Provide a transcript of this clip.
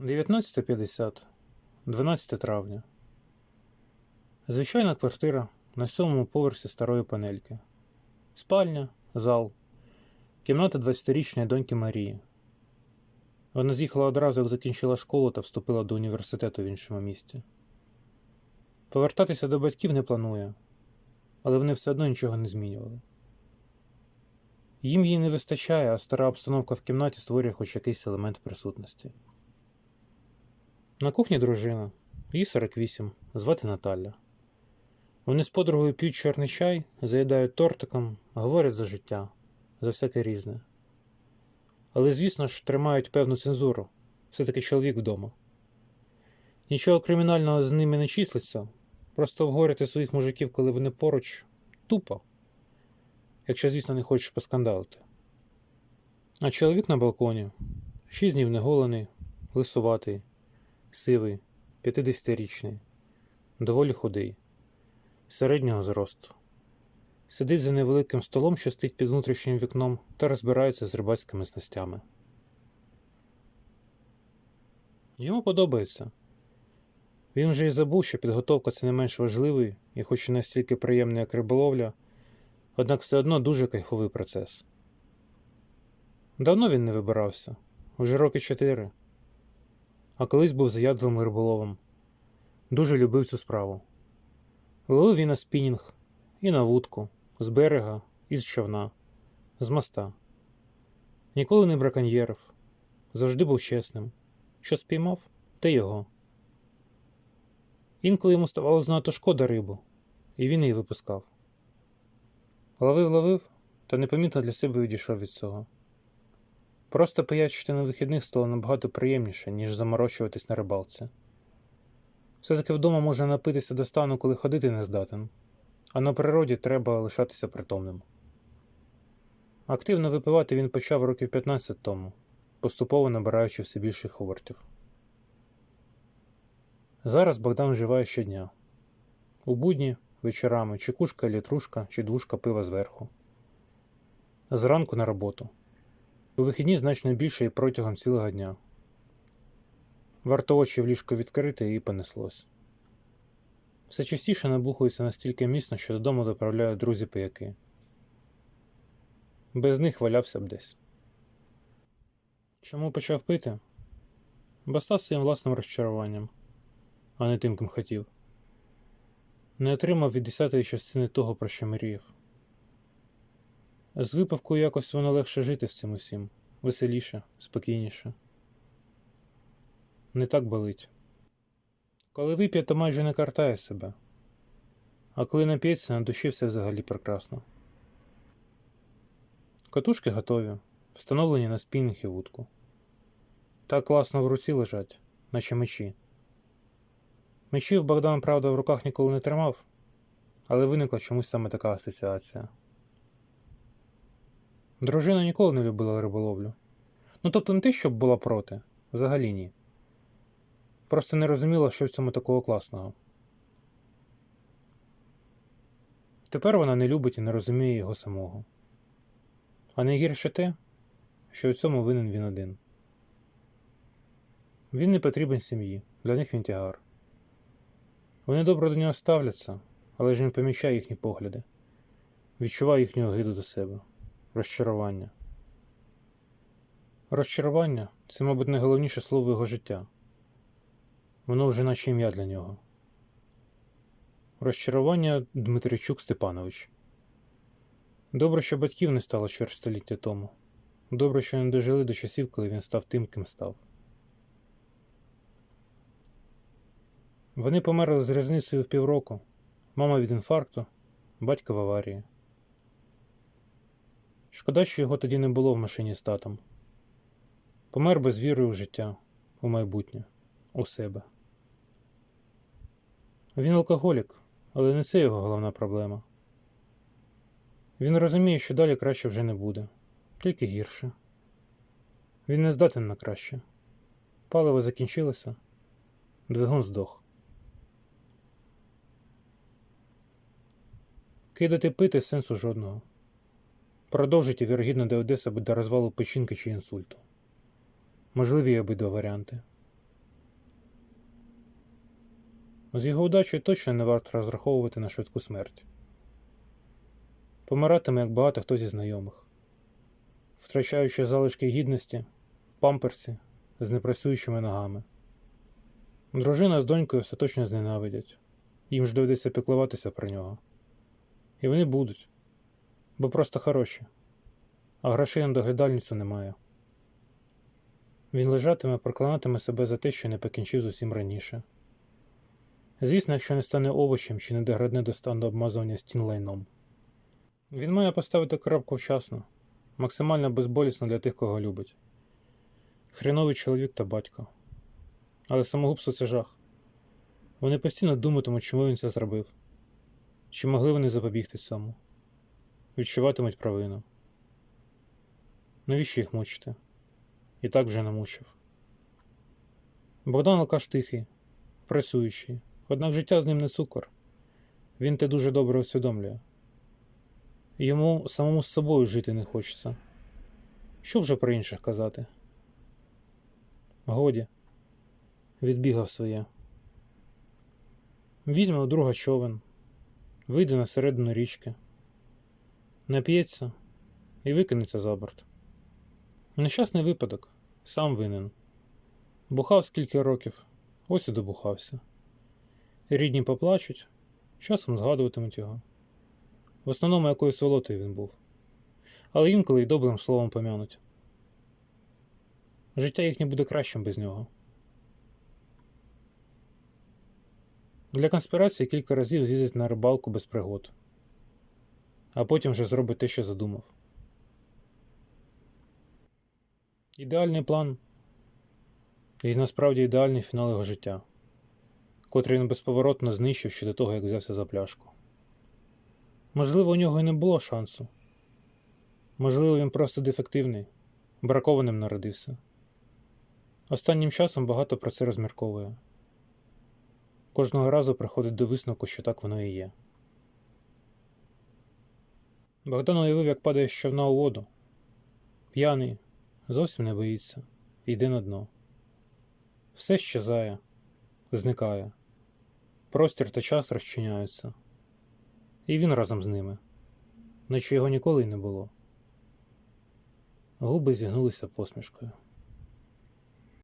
19.50, 12 травня. Звичайна квартира на сьомому поверсі старої панельки. Спальня, зал, кімната 20-річної доньки Марії. Вона з'їхала одразу, як закінчила школу та вступила до університету в іншому місті. Повертатися до батьків не планує, але вони все одно нічого не змінювали. Їм її не вистачає, а стара обстановка в кімнаті створює хоч якийсь елемент присутності. На кухні дружина, їй 48, звати Наталя. Вони з подругою п'ють чорний чай, заїдають тортиком, говорять за життя, за всяке різне. Але, звісно ж, тримають певну цензуру, все-таки чоловік вдома. Нічого кримінального з ними не числиться, просто обговорювати своїх мужиків, коли вони поруч, тупо, якщо, звісно, не хочеш поскандалити. А чоловік на балконі, шість днів неголений, лисуватий, сивий, 50-річний, доволі худий, середнього зросту. Сидить за невеликим столом, що стоїть під внутрішнім вікном, та розбирається з рибацькими снастями. Йому подобається. Він вже й забув, що підготовка це не менш важливий і, хоч і настільки приємний, як риболовля, однак все одно дуже кайфовий процес. Давно він не вибирався, вже роки чотири а колись був заядлим риболовом. Дуже любив цю справу. Ловив він на спінінг, і на вудку, з берега, і з човна, з моста. Ніколи не браконьєрив, завжди був чесним. Що спіймав, те його. Інколи йому ставало знато шкода рибу, і він її випускав. Ловив, ловив, та непомітно для себе відійшов від цього. Просто пиячити на вихідних стало набагато приємніше, ніж заморочуватись на рибалці. Все-таки вдома можна напитися до стану, коли ходити не здатен, а на природі треба лишатися притомним. Активно випивати він почав років 15 тому, поступово набираючи все більших обертів. Зараз Богдан вживає щодня. У будні вечорами чи кушка літрушка, чи двушка пива зверху. Зранку на роботу. У вихідні значно більше і протягом цілого дня. Варто очі в ліжко відкрити і понеслось. Все частіше набухується настільки міцно, що додому доправляють друзі пияки. Без них валявся б десь. Чому почав пити? Бо став своїм власним розчаруванням, а не тим, ким хотів. Не отримав від десятої частини того, про що мріяв. З випивкою якось воно легше жити з цим усім, веселіше, спокійніше. Не так болить. Коли вип'є, то майже не картає себе, а коли нап'ється, на душі все взагалі прекрасно. Катушки готові, встановлені на спінінг і вудку. Так класно в руці лежать, наче мечі. Мечів Богдан, правда, в руках ніколи не тримав, але виникла чомусь саме така асоціація. Дружина ніколи не любила риболовлю. Ну тобто не те, щоб була проти, взагалі ні. Просто не розуміла, що в цьому такого класного. Тепер вона не любить і не розуміє його самого. А найгірше те, що у цьому винен він один. Він не потрібен сім'ї, для них він тягар. Вони добре до нього ставляться, але ж він помічає їхні погляди, відчуває їхню огиду до себе розчарування. Розчарування це, мабуть, найголовніше слово його життя. Воно вже наче ім'я для нього. Розчарування Дмитричук Степанович. Добре, що батьків не стало чверть століття тому. Добре, що не дожили до часів, коли він став тим, ким став. Вони померли з різницею в півроку. Мама від інфаркту, батько в аварії. Шкода, що його тоді не було в машині з татом. Помер без віри у життя, у майбутнє, у себе. Він алкоголік, але не це його головна проблема. Він розуміє, що далі краще вже не буде, тільки гірше. Він не здатен на краще. Паливо закінчилося, двигун здох. Кидати пити сенсу жодного. Продовжить і вірогідно доведе себе до розвалу печінки чи інсульту. Можливі обидва варіанти. З його удачею точно не варто розраховувати на швидку смерть. Помиратиме, як багато хто зі знайомих, втрачаючи залишки гідності в памперсі з непрацюючими ногами. Дружина з донькою остаточно зненавидять, їм ж доведеться піклуватися про нього. І вони будуть, бо просто хороші, а грошей на доглядальницю немає. Він лежатиме, проклинатиме себе за те, що не покінчив з усім раніше. Звісно, якщо не стане овочем чи не доградне до стану обмазування стін лайном. Він має поставити крапку вчасно, максимально безболісно для тих, кого любить. Хреновий чоловік та батько. Але самогубство це жах. Вони постійно думатимуть, чому він це зробив, чи могли вони запобігти цьому, відчуватимуть провину. Навіщо їх мучити? І так вже намучив. Богдан Алкаш тихий, працюючий, однак життя з ним не цукор. Він те дуже добре усвідомлює. Йому самому з собою жити не хочеться. Що вже про інших казати? Годі, відбігав своє. Візьме у друга човен, вийде на середину річки, нап'ється і викинеться за борт. Нещасний випадок, сам винен. Бухав скільки років, ось і добухався. Рідні поплачуть, часом згадуватимуть його. В основному якоюсь волотою він був, але інколи й добрим словом помянуть. Життя їхнє буде кращим без нього. Для конспірації кілька разів з'їздить на рибалку без пригод, а потім вже зробить те, що задумав. Ідеальний план і насправді ідеальний фінал його життя, котрий він безповоротно знищив ще до того, як взявся за пляшку. Можливо, у нього і не було шансу. Можливо, він просто дефективний, бракованим народився. Останнім часом багато про це розмірковує. Кожного разу приходить до висновку, що так воно і є. Богдан уявив, як падає щовна у воду. П'яний, зовсім не боїться, йде на дно. Все щезає, зникає. Простір та час розчиняються. І він разом з ними, наче його ніколи й не було. Губи зігнулися посмішкою.